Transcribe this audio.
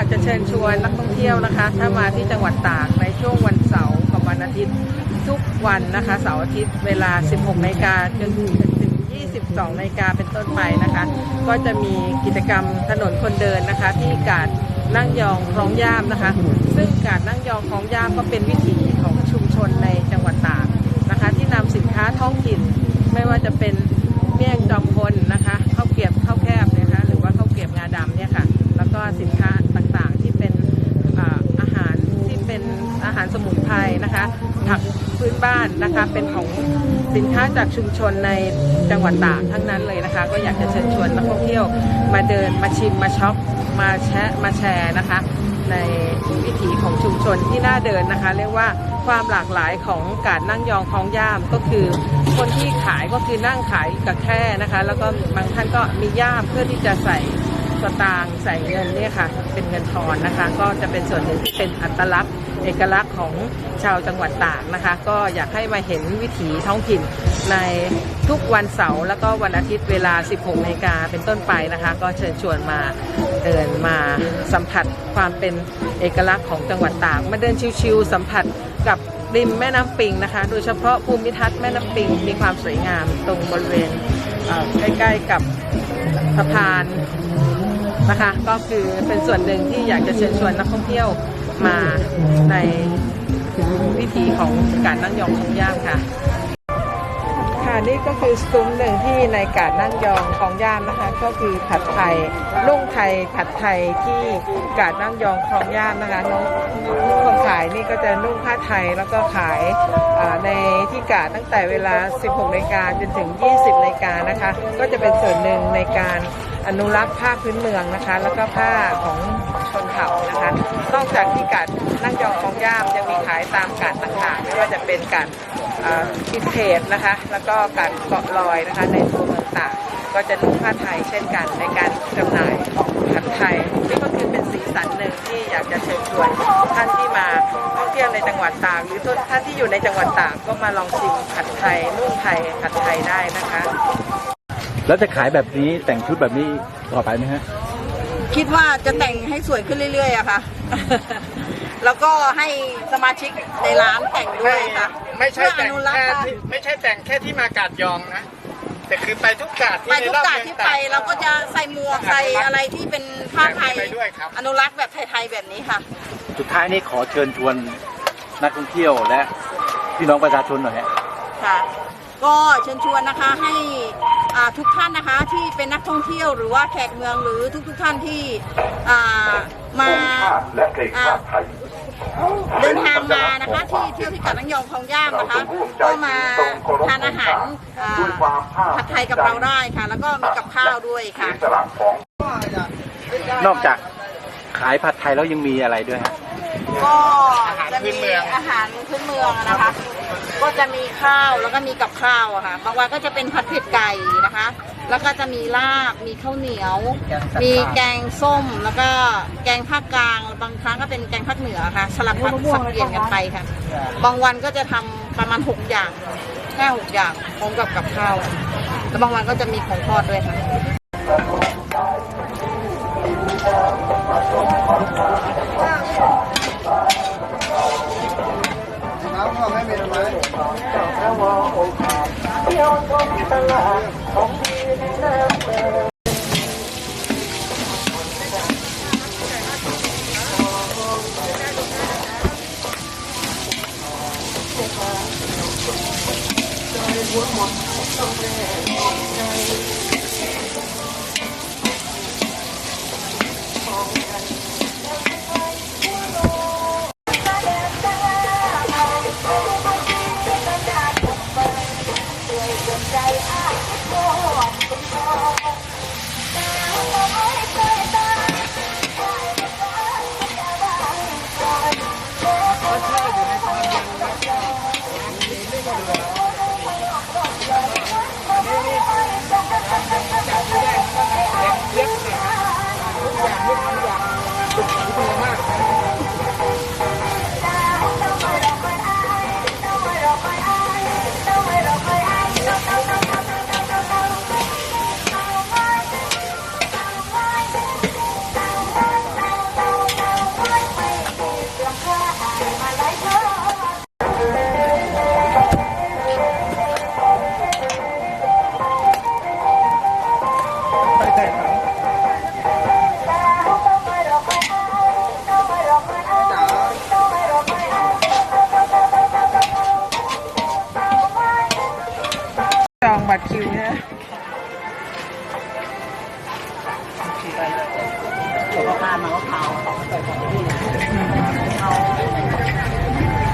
ากจะเชิญชวนนักท่องเที่ยวนะคะ ถ้ามาที่จังหวัดตากในช่วงวันเสาร์กับวันอาทิตย์ทุกวันนะคะเสาร์อาทิตย์เวลา 16นาฬิกาจนถึง22นาฬิกาเป็นต้นไปนะคะ ก็จะมีกิจกรรมถนนคนเดินนะคะ ที่กาดนั่งยองคลองย่ามนะคะ ซึ่งกาดนั่งยองคลองย่ามก็เป็นวิถีของชุมชนในจังหวัดตากนะคะ ที่นำสินค้าท้องถิ่นไม่ว่าจะเป็น พื้นบ้านนะคะ เป็นของสินค้าจากชุมชนในจังหวัดตากทั้งนั้นเลยนะคะ ก็อยากจะเชิญชวนนักท่องเที่ยวมาเดินมาชิมมาช็อปมาแชะมาแชร์นะคะ ในวิถีของชุมชนที่น่าเดินนะคะ เรียกว่าความหลากหลายของการนั่งยองคลองย่ามก็คือ คนที่ขายก็คือนั่งขายกับแค่นะคะ แล้วก็บางท่านก็มีย่ามเพื่อที่จะใส่ สตางค์ใส่เงินเนี่ยค่ะ เป็นเงินทอนนะคะ ก็จะเป็นส่วนหนึ่งที่เป็นอัตลักษณ์เอกลักษณ์ของชาวจังหวัดตากนะคะ ก็อยากให้มาเห็นวิถีท้องถิ่นในทุกวันเสาร์แล้วก็วันอาทิตย์เวลา 16นาฬิกาเป็นต้นไปนะคะ ก็เชิญชวนมาเดินมาสัมผัสความเป็นเอกลักษณ์ของจังหวัดตากมาเดินชิวๆสัมผัสกับริมแม่น้ำปิงนะคะ โดยเฉพาะภูมิทัศน์แม่น้ำปิงมีความสวยงามตรงบริเวณใกล้ๆกับสะพาน นะคะ ก็คือเป็นส่วนหนึ่งที่อยากจะเชิญชวนนักท่องเที่ยวมาในวิถีของการนั่งยองของย่างค่ะค่ะ นี่ก็คือซุ้มหนึ่งที่ในการนั่งยองของย่ามนะคะ ก็คือผัดไทยนุ่งไทยผัดไทยที่กาดนั่งยองของย่ามนะคะน้องคนขายนี่ก็จะนุ่งผ้าไทยแล้วก็ขายในที่กาดตั้งแต่เวลา 16นาฬิกาจนถึง 20นาฬิกานะคะ ก็จะเป็นส่วนหนึ่งในการอนุรักษ์ผ้าพื้นเมืองนะคะ แล้วก็ผ้าของชนเผ่านะคะ นอกจากที่กาดนั่งยองของย่ามยังมีขายตามกาดต่างๆไม่ว่าจะเป็นกาด อินเทจนะคะ แล้วก็การเกาะลอยนะคะในตัวเมืองตากก็จะนุ่งผ้าไทยเช่นกันในการจำหน่ายผัดไทยนี่ก็คือเป็นสีสันหนึ่งที่อยากจะเชิญชวนท่านที่มาท่องเที่ยวในจังหวัดตากหรือทุกท่านที่อยู่ในจังหวัดตากก็มาลองชิมผัดไทยนุ่งไทยผัดไทยได้นะคะ แล้วจะขายแบบนี้แต่งชุดแบบนี้ต่อไปไหมฮะคิดว่าจะแต่งให้สวยขึ้นเรื่อยๆอะค่ะ แล้วก็ให้สมาชิกในร้านแต่งด้วยค่ะ ไม่ใช่แต่งเพื่ออนุรักแค่ษ์ที่ไม่ใช่แต่งแค่ที่มากาดยองนะ แต่คือไปทุกกาดที่ไปในทุกรอบกาดเมืองที่ตาไปกเราก็จะใส่หมวกใส่อะไรที่เป็นผ้าไทยไปด้วยครับ อนุรักษ์แบบไทยๆแบบนี้ค่ะ สุดท้ายนี้ขอเชิญชวนนักท่องเที่ยวและพี่น้องประชาชนหน่อยฮะ ค่ะก็เชิญชวนนะคะให้อ่าทุกท่านนะคะที่เป็นนักท่องเที่ยวหรือว่าแขกเมืองหรือทุกๆท่านที่อ่ามาอ่า เดินทางมานะคะที่เที่ยวที่กาดนังยองคลองย่ามนะคะก็มาทานอาหารอ่าผัดไทยกับเราได้ค่ะ แล้วก็มีกับข้าวด้วยค่ะ นอกจากขายผัดไทยแล้วยังมีอะไรด้วยฮะก็จะมีอาหารพื้นเมืองอะนะคะ ก็จะมีข้าวแล้วก็มีกับข้าวอะค่ะ บางวันก็จะเป็นผัดเผ็ดไก่นะคะ แล้วก็จะมีลาบ มีข้าวเหนียว มีแกงส้ม แล้วก็แกงภาคกลาง บางครั้งก็เป็นแกงภาคเหนือค่ะ สลับผัดสับเปลี่ยนกันไปค่ะ บางวันก็จะทำประมาณหกอย่างห้าหกอย่างพร้อมกับกับข้าว แล้วบางวันก็จะมีของทอดด้วยค่ะใจ บัตรคิวนะ